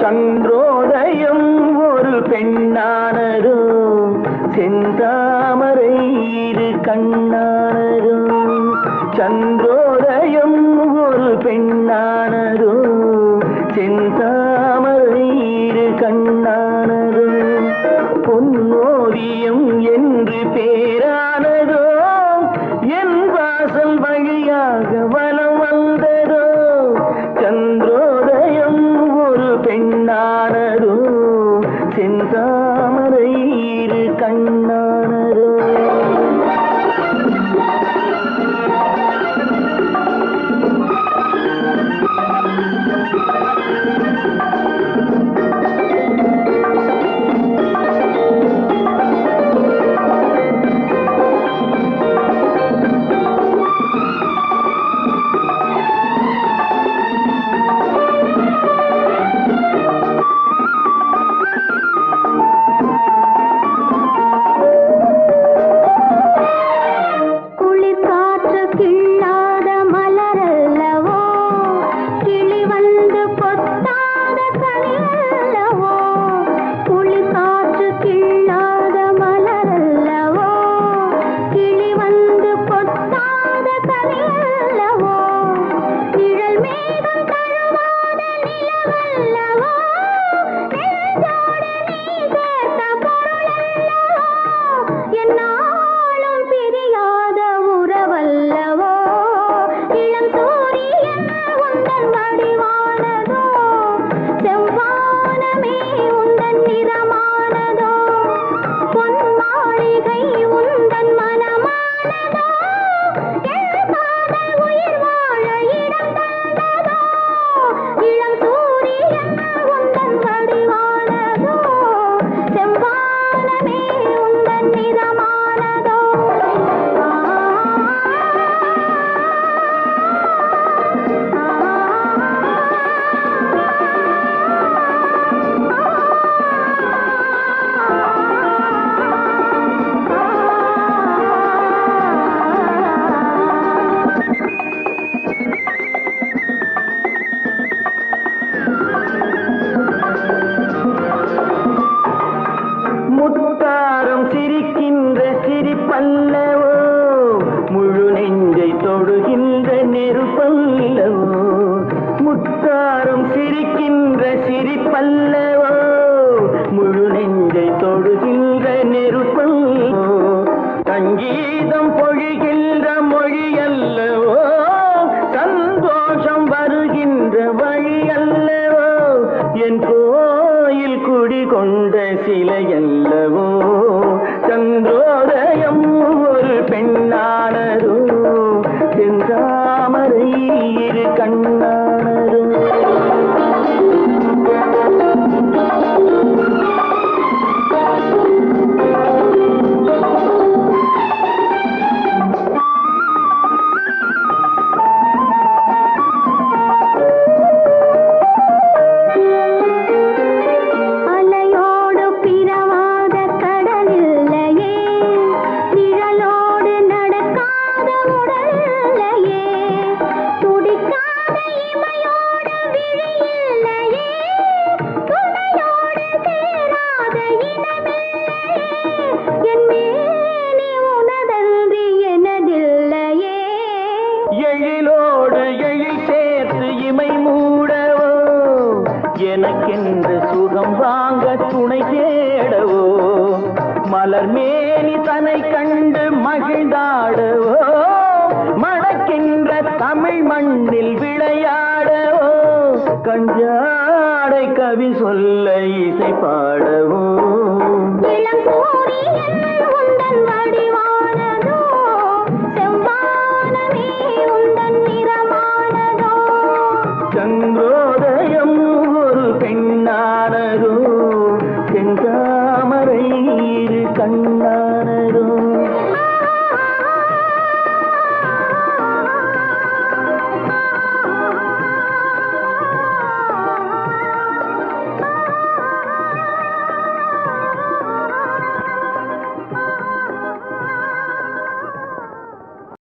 ಚಂದ പെണ്ണാണതും ചന്ദ്രോദയം ഒരു പെണ്ണാണതും திருப்பல்லம் எழிலோடு எழில் சேர்த்து இமை மூடவோ? எனக்கென்று சுகம் வாங்க துணை தேடவோ? மலர் மேனி தனை கண்டு மகிழ்ந்தாடவோ? மணக்கின்ற தமிழ் மண்ணில் விளையாடவோ? கஞ்சாடை கவி சொல்ல இசை பாடவோ? வடிவா கண்ணா